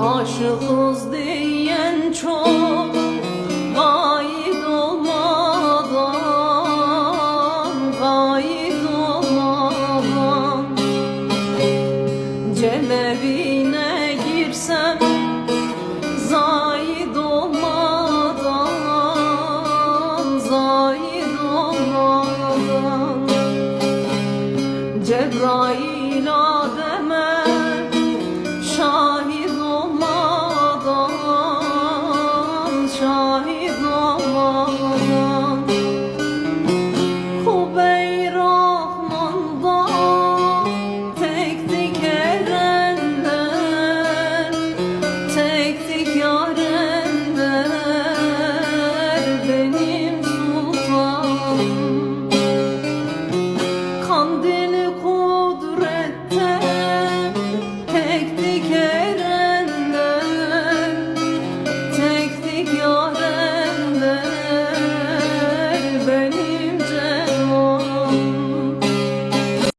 Aşıkız diyen çok Gayet olmadan Gayet olmadan. Cemevine girsem Zahid olmadan Zahid olmadan. Cebrail Adem'e joy.